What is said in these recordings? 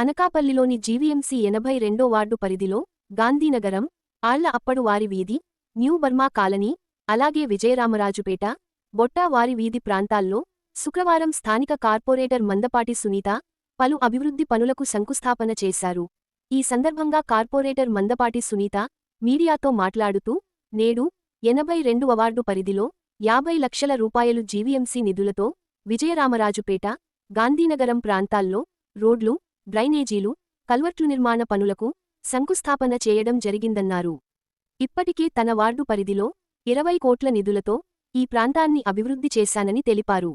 అనకాపల్లిలోని GVMC ఎనభై రెండో ward పరిధిలో గాంధీనగరం ఆళ్ళ అప్పడు వారి వీధి న్యూ బర్మా కాలనీ అలాగే విజయరామరాజుపేట బొట్టా వారి వీధి ప్రాంతాల్లో శుక్రవారం స్థానిక కార్పొరేటర్ మందపాటి సునీత పలు అభివృద్ధి పనులకు శంకుస్థాపన చేశారు. ఈ సందర్భంగా కార్పొరేటర్ మందపాటి సునీత మీడియాతో మాట్లాడుతూ నేడు ఎనభై రెండు అవార్డు పరిధిలో యాభై లక్షల రూపాయలు జీవీఎంసీ నిధులతో విజయరామరాజుపేట గాంధీనగరం ప్రాంతాల్లో రోడ్లు డ్రైనేజీలు కల్వర్ట్లు నిర్మాణ పనులకు శంకుస్థాపన చేయడం జరిగిందన్నారు. ఇప్పటికే తన వార్డు పరిధిలో ఇరవై కోట్ల నిధులతో ఈ ప్రాంతాన్ని అభివృద్ధి చేశానని తెలిపారు.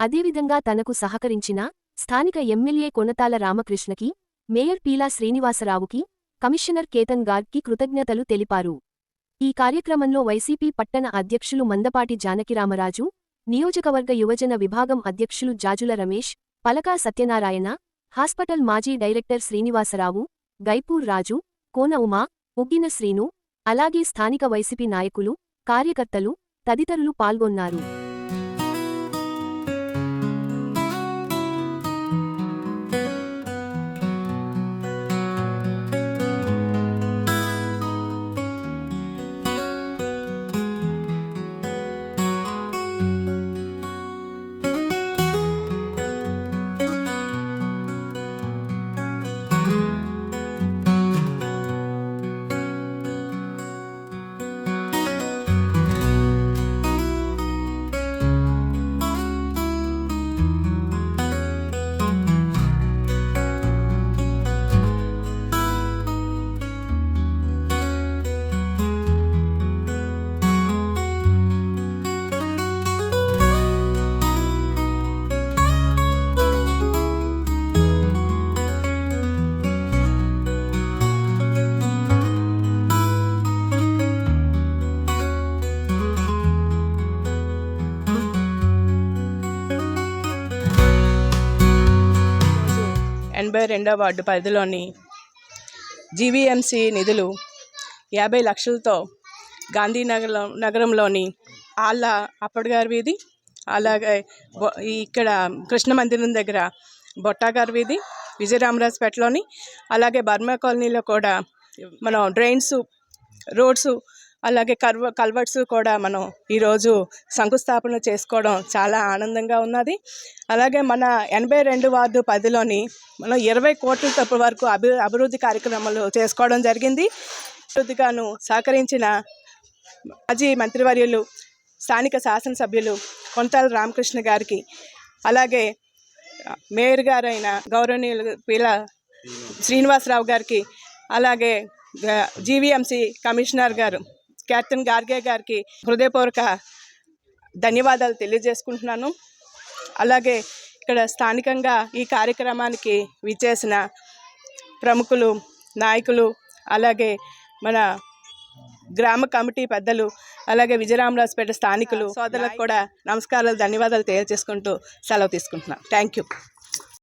అదేవిధంగా తనకు సహకరించిన స్థానిక ఎమ్మెల్యే కొనతాల రామకృష్ణకి మేయర్ పీలా శ్రీనివాసరావుకి కమిషనర్ కేతన్ గార్గ్కి కృతజ్ఞతలు తెలిపారు. ఈ కార్యక్రమంలో వైసీపీ పట్టణ అధ్యక్షులు మందపాటి జానకిరామరాజు నియోజకవర్గ యువజన విభాగం అధ్యక్షులు జాజుల రమేష్ పలకా సత్యనారాయణ హాస్పిటల్ మాజీ డైరెక్టర్ శ్రీనివాసరావు గైపూర్ రాజు కోన ఉమా ఉగ్గిన శ్రీను అలాగే స్థానిక వైసీపీ నాయకులు కార్యకర్తలు తదితరులు పాల్గొన్నారు. ఎనభై రెండవ వార్డు పరిధిలోని జీవీఎంసీ నిధులు యాభై లక్షలతో గాంధీనగర్ నగరంలోని ఆళ్ళ అప్పటిగారి వీధి అలాగే బొ- ఇక్కడ కృష్ణ మందిరం దగ్గర బొట్టాగారి వీధి విజయరామరాజపేటలోని అలాగే బర్మా కాలనీలో కూడా మనం డ్రైన్స్ రోడ్స్ అలాగే కర్వ కల్వర్ట్స్ కూడా మనం ఈరోజు శంకుస్థాపన చేసుకోవడం చాలా ఆనందంగా ఉన్నది. అలాగే మన ఎనభై రెండు వార్డు పదిలోని మనం ఇరవై కోట్ల తప్పు వరకు అభి అభివృద్ధి కార్యక్రమాలు చేసుకోవడం జరిగింది. అభివృద్ధిగాను సహకరించిన మాజీ మంత్రివర్యులు స్థానిక శాసనసభ్యులు కొంతాల రామకృష్ణ గారికి అలాగే మేయర్ గారైన గౌరవనీయులు పీల శ్రీనివాసరావు గారికి అలాగే జీవీఎంసీ కమిషనర్ గారు క్యాప్టెన్ గార్గే గారికి హృదయపూర్వక ధన్యవాదాలు తెలియజేసుకుంటున్నాను. అలాగే ఇక్కడ స్థానికంగా ఈ కార్యక్రమానికి విచ్చేసిన ప్రముఖులు నాయకులు అలాగే మన గ్రామ కమిటీ పెద్దలు అలాగే విజయరామరాజపేట స్థానికులు సోదరులకు కూడా నమస్కారాలు ధన్యవాదాలు తెలియజేసుకుంటూ సెలవు తీసుకుంటున్నాను. Thank you